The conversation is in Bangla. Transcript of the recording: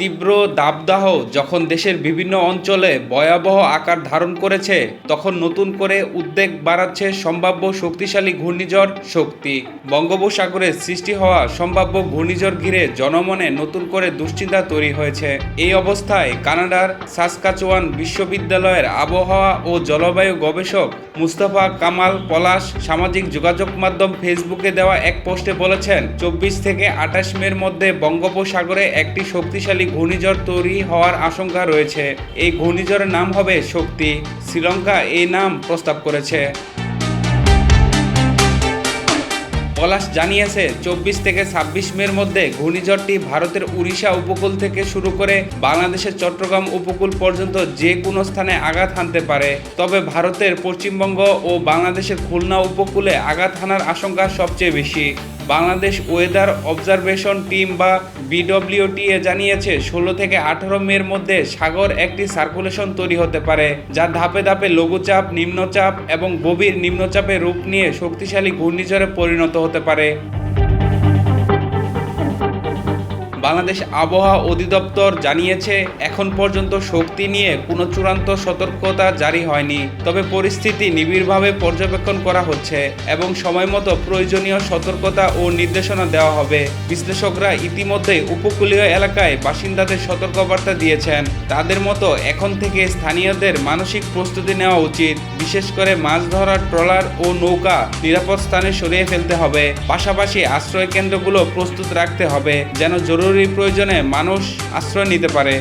তীব্র দাবদাহ যখন দেশের বিভিন্ন অঞ্চলে ভয়াবহ আকার ধারণ করেছে, তখন নতুন করে উদ্বেগ বাড়াচ্ছে সম্ভাব্য শক্তিশালী ঘূর্ণিঝড় শক্তি। বঙ্গোপসাগরে সৃষ্টি হওয়া সম্ভাব্য ঘূর্ণিঝড় ঘিরে জনমনে নতুন করে দুশ্চিন্তা তৈরি হয়েছে। এই অবস্থায় কানাডার সাসকাচোয়ান বিশ্ববিদ্যালয়ের আবহাওয়া ও জলবায়ু গবেষক মুস্তফা কামাল পলাশ সামাজিক যোগাযোগ মাধ্যম ফেসবুকে দেওয়া এক পোস্টে বলেছেন, চব্বিশ থেকে আঠাশ মের মধ্যে বঙ্গোপসাগরে একটি শক্তিশালী ঘূর্ণিঝড় তৈরি হওয়ার আশঙ্কা রয়েছে। এই ঘূর্ণিঝড়ের নাম হবে শক্তি। শ্রীলঙ্কা এই নাম প্রস্তাব করেছে। পলাশ জানিয়েছে, চব্বিশ থেকে ছাব্বিশ মের মধ্যে ঘূর্ণিঝড়টি ভারতের উড়িষ্যা উপকূল থেকে শুরু করে বাংলাদেশের চট্টগ্রাম উপকূল পর্যন্ত যে কোনো স্থানে আঘাত হানতে পারে। তবে ভারতের পশ্চিমবঙ্গ ও বাংলাদেশের খুলনা উপকূলে আঘাত হানার আশঙ্কা সবচেয়ে বেশি। বাংলাদেশ ওয়েদার অবজারভেশন টিম বা বিডব্লিউটিএ জানিয়েছে, ষোলো থেকে আঠারো মের মধ্যে সাগর একটি সার্কুলেশন তৈরি হতে পারে, যা ধাপে ধাপে লঘুচাপ, নিম্নচাপ এবং গভীর নিম্নচাপে রূপ নিয়ে শক্তিশালী ঘূর্ণিঝড়ে পরিণত হতে পারে। বাংলাদেশ আবহাওয়া অধিদপ্তর জানিয়েছে এখন পর্যন্ত শক্তি নিয়ে কোনো চূড়ান্ত সতর্কতা জারি হয়নি। তবে পরিস্থিতি নিবিড়ভাবে পর্যবেক্ষণ করা হচ্ছে এবং সময়মতো প্রয়োজনীয় সতর্কতা ও নির্দেশনা দেওয়া হবে। বিশ্লেষকরা ইতিমধ্যে উপকূলীয় এলাকায় বাসিন্দাদের সতর্কবার্তা দিয়েছেন। তাদের মতো এখন থেকে স্থানীয়দের মানসিক প্রস্তুতি নেওয়া উচিত। বিশেষ করে মাছ ধরার ট্রলার ও নৌকা নিরাপদ স্থানে সরিয়ে ফেলতে হবে। পাশাপাশি আশ্রয় কেন্দ্রগুলো প্রস্তুত রাখতে হবে, যেন জরুরি প্রয়োজনে মানুষ আশ্রয় নিতে পারে।